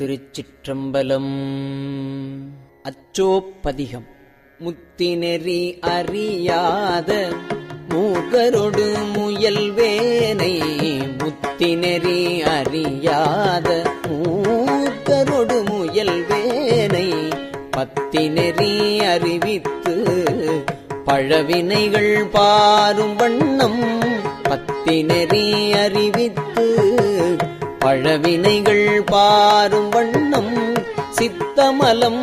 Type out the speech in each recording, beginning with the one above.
திருச்சிற்றம்பலம். அச்சோப்பதிகம். முத்தினெறி அறியாத மூகரொடு முயல்வேனை முத்தினெறி அறியாத மூகரொடு முயல்வேனை பத்தினெறி அறிவித்து பழவினைகள் பாரும் வண்ணம். பத்தினெறி அறிவித்து பழவினைகள் பாரும் வண்ணம் சித்தமலம்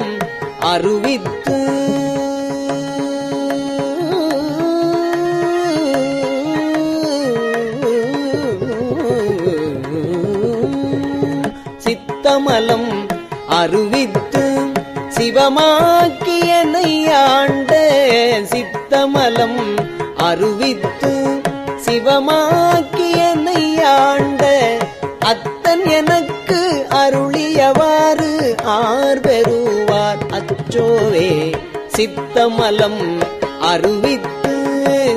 அருவித்து. சித்தமலம் அருவித்து சிவமாக்கியனை ஆண்ட சித்தமலம் அருவித்து சிவமாக்கியனை ஆண்ட அருளியவாறு பெறுவார் அச்சோவே. சித்தமலம் அருவித்து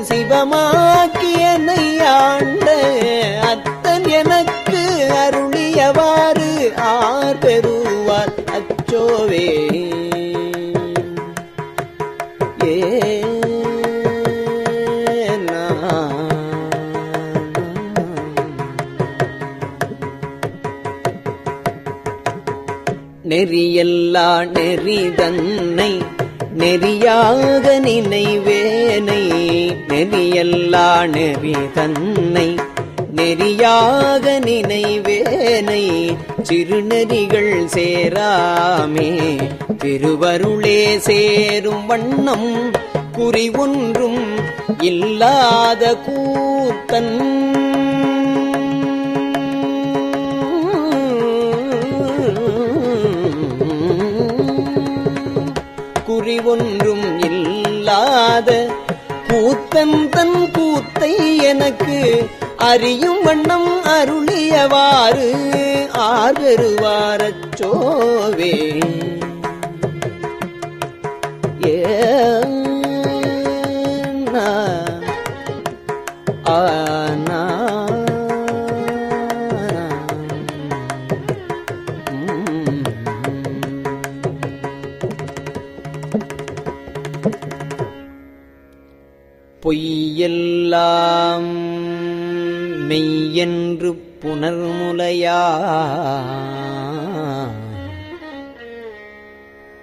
சிவமாக்கிய நெறியல்லா நெறிதன்னை நெறியாக நினைவேனை. நெறியல்லா நெறிதன்னை நெறியாக நினைவேனை. சிறுநெறிகள் சேராமே திருவருளே சேரும் வண்ணம் குறி ஒன்றும் இல்லாத கூத்தன். அறியாத கூத்தன் தன் கூத்தை எனக்கு அறியும் வண்ணம் அருளியவாறு ஆதருவாரச்சோவே ஏ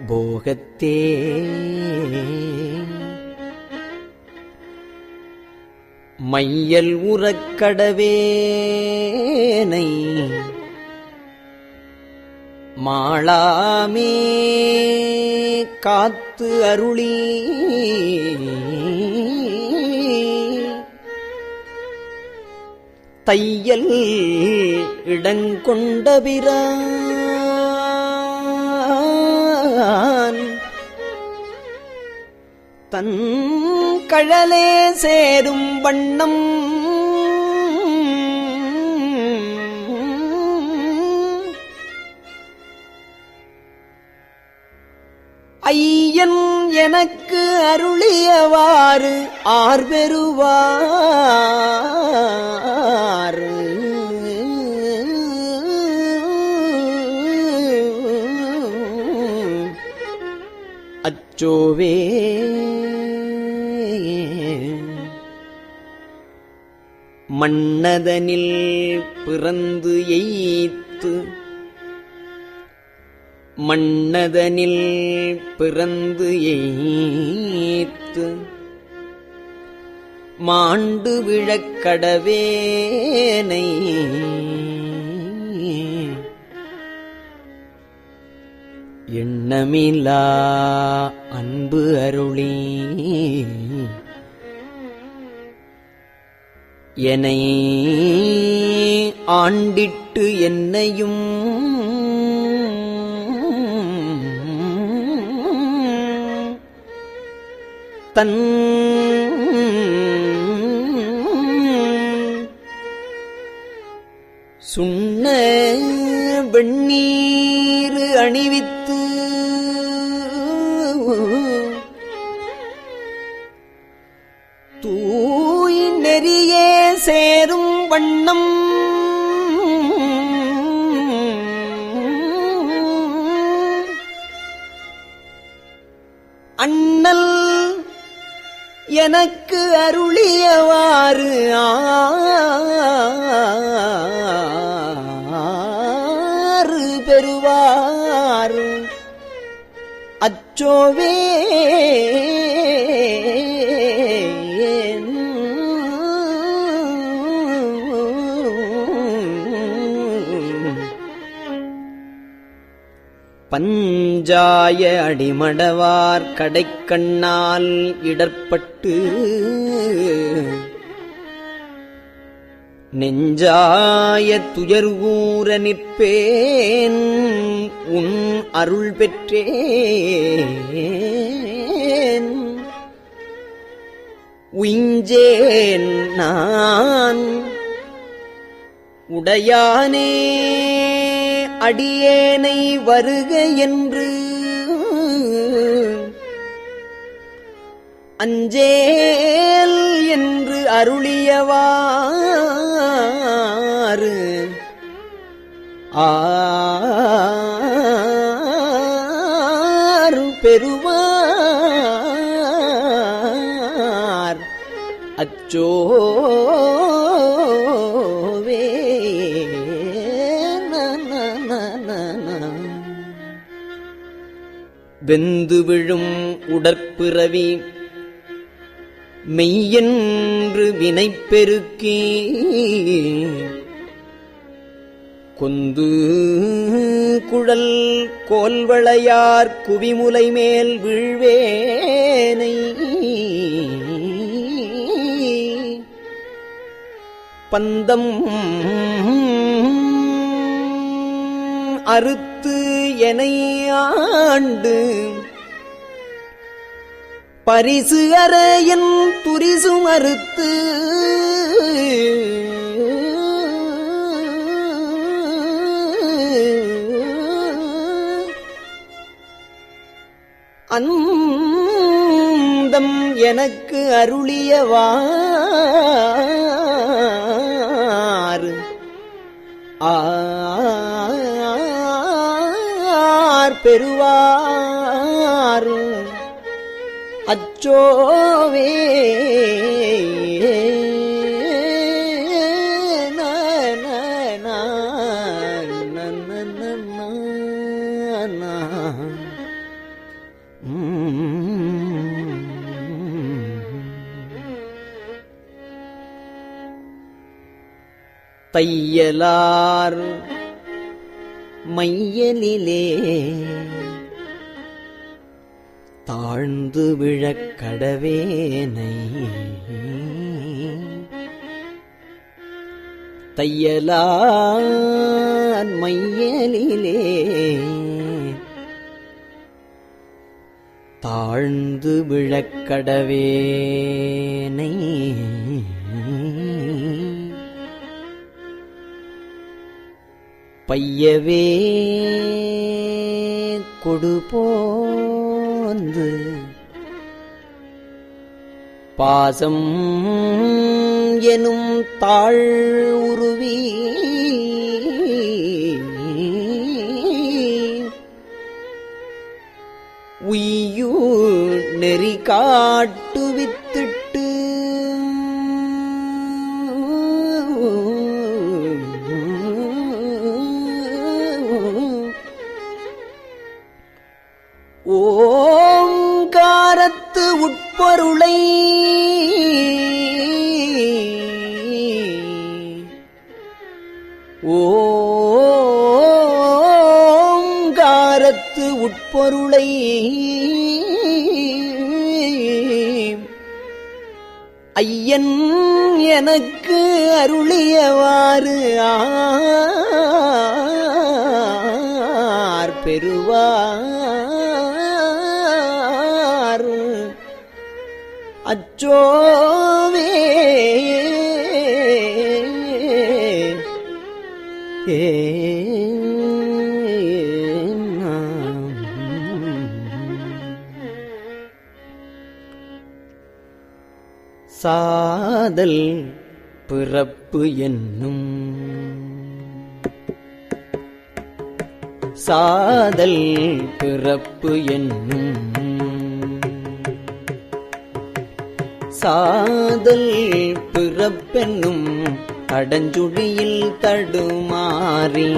போகத்தே. மையல் உறக்கடவேனை மாளாமே காத்து அருளி. தையல் இடங்கொண்டபிரான். தன் கழலே சேரும் வண்ணம் ஐயன் எனக்கு அருளியவாறு ஆர் பெறுவார். அச்சோவே. மன்னதனில் பிறந்து எய்த்து மன்னதனில் பிறந்து எய்த்து மாண்டு விழக்கடவேனை எண்ணமிலா அன்பு அருளி. என்னை ஆண்டிட்டு என்னையும் தன் சுண்ண வெண்ணீர் அணிவித்த எனக்கு அருளியவாறு ஆறு பெறுவார். அச்சோவே பஞ்சாய அடிமடவார் கடைக்கண்ணால் இடர்பட்டு நெஞ்சாய துயர்கூற நிற்பேன் உன் அருள் பெற்றேன். உயிஞ்சேன் நான் உடையானே அடியேனை வருக என்று. அஞ்சேல் என்று அருளியவாறு. ஆறு பெறுவார். அச்சோ வெந்து விழும் உடற்பிறவி மெய்யென்று வினைப்பெருக்கி கொந்து குழல் கோல்வளையார் குவிமுலை மேல் வீழ்வேனை. பந்தம் அறுத்து என ஆண்டு பரிசு அறையின் துரிசு மறுத்து. அந்தம் எனக்கு அருளியவாறு. ஆர் பெறுவார். சோவே ந, தையலார் மையலிலே ஆழ்ந்து விழக்கடவேனை கடவேனை. மையலிலே தாழ்ந்து விழக்கடவேனை பையவே கொடுப்போ வந்து பாசம் எனும் தாழ் உருவி உய்யூ நெறி காட்டு ஓங்காரத்து உட்பொருளை ஓங்காரத்து உட்பொருளை ஐயன் எனக்கு அருளியவாறு ஆ அச்சோவே சாதல் பிறப்பு என்னும் சாதல் பிறப்பு என்னும் சாதல் பிறப்பென்னும் கடஞ்சுழியில் தடுமாறி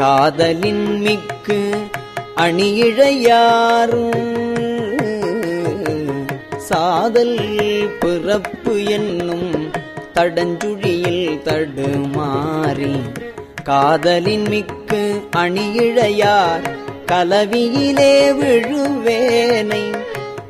காதலின் மிக்கு அணியிழையாரும் சாதல் பிறப்பு என்னும் தடஞ்சுழியில் தடுமாறி காதலின் மிக்கு அணியிழையார் கலவியிலே விழுவேனை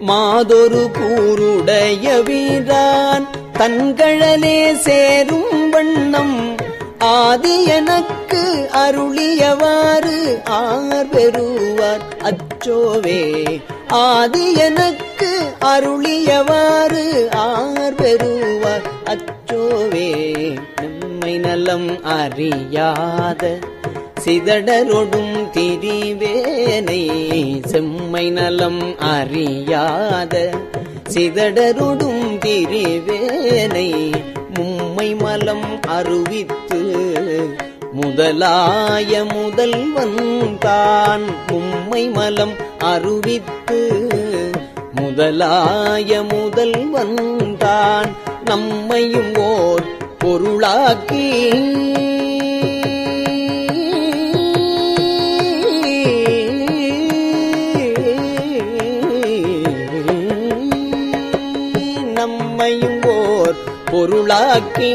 மாதொரு கூருடைய வீரான் தன்கழலே சேரும் வண்ணம். ஆதி எனக்கு அருளியவாறு ஆர் பெறுவார் அச்சோவே. ஆதி எனக்கு அருளியவாறு ஆர் பெறுவார் அச்சோவே. நம்மை நலம் அறியாத சிதடரொடும் திரிவேனை செம்மை நலம் அறியாத சிதடருடும் திரிவேனை மும்மை மலம் அருவித்து முதலாய முதல்வன் தான் மும்மை மலம் அருவித்து முதலாய முதல்வன் தான் நம்மையும் ஓர் பொருளாக்கி பொருளாக்கி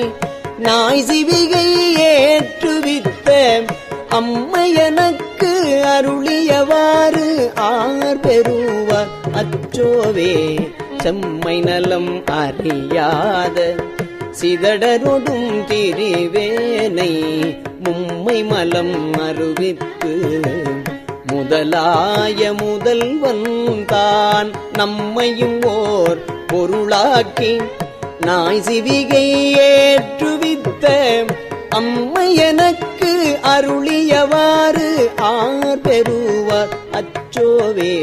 நாய் சிவிகை ஏற்றுவித்த அம்மையனக்கு அருளியவாறு ஆர் பெறுவார் அச்சோவே செம்மை நலம் அறியாத சிதடரொடும் திரிவேனை மும்மை மலம் அறிவித்து முதலாய முதல்வன் தான் நம்மையும் ஓர் பொருளாக்கி நாய் சிவிகை ஏற்றுவித்த அம்மை எனக்கு அருளியவாறு ஆர் பெறுவார் அச்சோவே.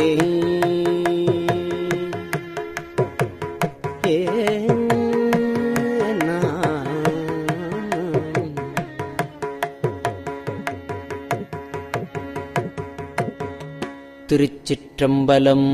திருச்சிற்றம்பலம்